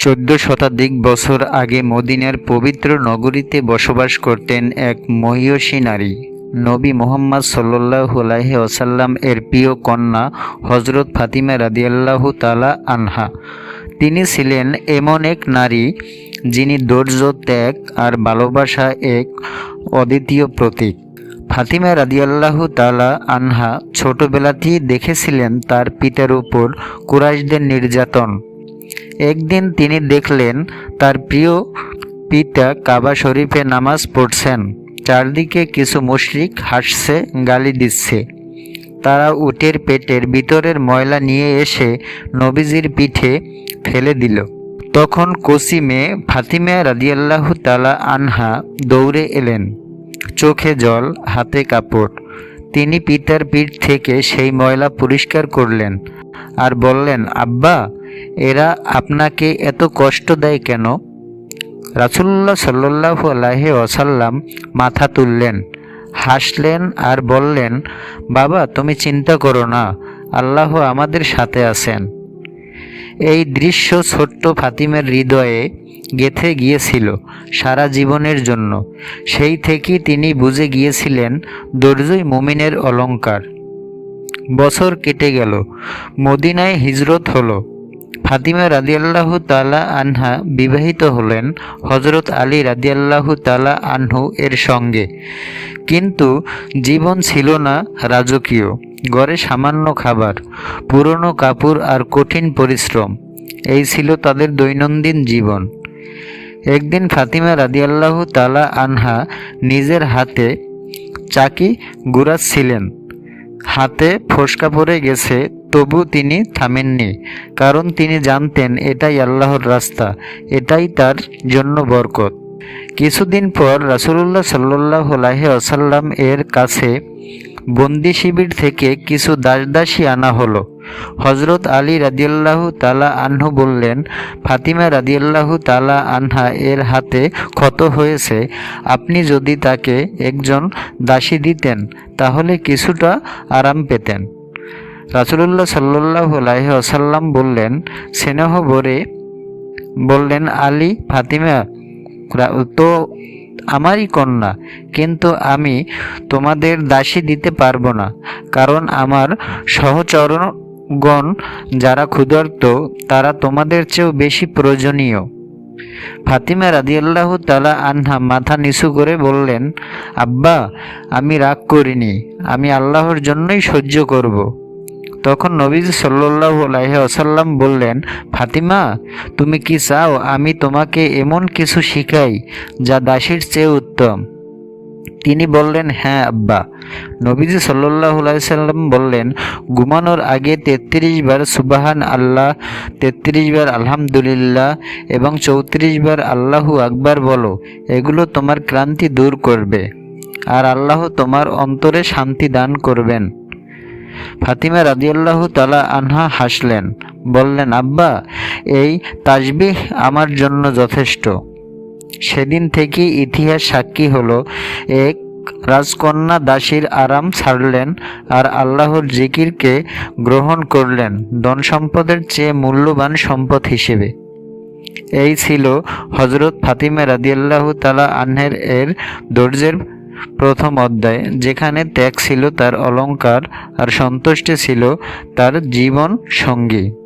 চোদ্দ শতাধিক বছর আগে মদিনার পবিত্র নগরীতে বসবাস করতেন এক মহিয়সী নারী। নবী মোহাম্মদ সাল্লাহ আলাহি ওসাল্লাম এর প্রিয় কন্যা হজরত ফাতিমা রাদিয়াল্লাহু তালা আনহা। তিনি ছিলেন এমন এক নারী যিনি ধৈর্য, ত্যাগ আর ভালোবাসা এক অদ্বিতীয় প্রতীক। ফাতিমা রাদিয়াল্লাহু তালা আনহা ছোটবেলাতেই দেখেছিলেন তার পিতার উপর কুরাইশদের নির্যাতন। একদিন তিনি দেখলেন তার প্রিয় পিতা কাবা শরীফে নামাজ পড়ছেন। চারদিকে কিছু মুশরিক হাসছে, গালি দিচ্ছে। তারা উটের পেটের ভিতরের ময়লা নিয়ে এসে নবীজির পিঠে ফেলে দিল। তখন কসি মেয়ে ফাতিমা রাদিয়াল্লাহু তালা আনহা দৌড়ে এলেন। চোখে জল, হাতে কাপড়। তিনি পিতার পিঠ থেকে সেই ময়লা পরিষ্কার করলেন আর বললেন, আব্বা এরা আপনাকে এত কষ্ট দেয় কেন? রাসুল্লাহ সাল্লাহ আলাহি ওসাল্লাম মাথা তুললেন, হাসলেন আর বললেন, বাবা, তুমি চিন্তা করো না, আল্লাহ আমাদের সাথে আছেন। এই দৃশ্য ছোট্ট ফাতিমের হৃদয়ে গেথে গিয়েছিল সারা জীবনের জন্য। সেই থেকেই তিনি বুঝে গিয়েছিলেন দর্জই মুমিনের অলঙ্কার বছর কেটে গেল, মদিনায় হিজরত হলো। ফাতিমা রাদিয়াল্লাহু তালা আনহা বিবাহিত হলেন হজরত আলী রাদিয়াল্লাহু তালা আনহু এর সঙ্গে। কিন্তু জীবন ছিল না রাজকীয় গড়ে সামান্য খাবার, পুরনো কাপড় আর কঠিন পরিশ্রম, এই ছিল তাদের দৈনন্দিন জীবন। একদিন ফাতিমা রাদিয়াল্লাহু তালা আনহা নিজের হাতে চাকি গুড়াচ্ছিলেন হাতে ফোসকা পড়ে গেছে তবু তিনি থামেননি, কারণ তিনি জানতেন এটাই আল্লাহর রাস্তা, এটাই তার জন্য বরকত। কিছুদিন পর রাসুলুল্লাহ সাল্লাহ আসাল্লাম এর কাছে বন্দি শিবির থেকে কিছু দাসদাসী আনা হলো। হজরত আলী রাদিয়াল্লাহু তালা আনহু বললেন, ফাতিমা রাদিয়াল্লাহু তালা আনহা এর হাতে ক্ষত হয়েছে, আপনি যদি তাকে একজন দাসী দিতেন, তাহলে কিছুটা আরাম পেতেন। রাসুলুল্লাহ সাল্লাহ আসাল্লাম বললেন, স্নেহ ভরে বললেন, আলী, ফাতিমা তো আমারই কন্যা, কিন্তু আমি তোমাদের দাসী দিতে পারব না, কারণ আমার সহচরগণ যারা ক্ষুধার্ত, তারা তোমাদের চেয়েও বেশি প্রয়োজনীয় ফাতিমা রাদিয়াল্লাহু তালা আনহা মাথা নিচু করে বললেন, আব্বা, আমি রাগ করিনি, আমি আল্লাহর জন্যই সহ্য করব। তখন নবীজি সাল্লাহ আসাল্লাম বললেন, ফাতিমা, তুমি কি চাও আমি তোমাকে এমন কিছু শিখাই যা দাসীর চেয়ে উত্তম? তিনি বললেন হ্যাঁ আব্বা। নবীজি সাল্লাহ সাল্লাম বললেন, ঘুমানোর আগে তেত্রিশ বার সুবাহান আল্লাহ, তেত্রিশ বার আলহামদুলিল্লাহ এবং চৌত্রিশ বার আল্লাহু আকবার বলো, এগুলো তোমার ক্লান্তি দূর করবে। আর আল্লাহ তোমার অন্তরে শান্তি দান করবেন। ফাতিমা রাদিয়াল্লাহু তালা আনহা হাসলেন, বললেন, আব্বা, এই তাজবিহ আমার জন্য যথেষ্ট। সেদিন থেকে ইতিহাস সাক্ষী হলো। এক রাজকন্যা দাসীর আরাম ছাড়লেন আর আল্লাহর জিকিরকে গ্রহণ করলেন, ধন সম্পদের চেয়ে মূল্যবান সম্পদ হিসেবে। এই ছিল হজরত ফাতিমা রাদিয়াল্লাহু তালা আনহের এর ধৈর্যের প্রথম অধ্যায় যেখানে ত্যাগ ছিল তার অলঙ্কার আর সন্তুষ্টি ছিল তার জীবন সঙ্গী।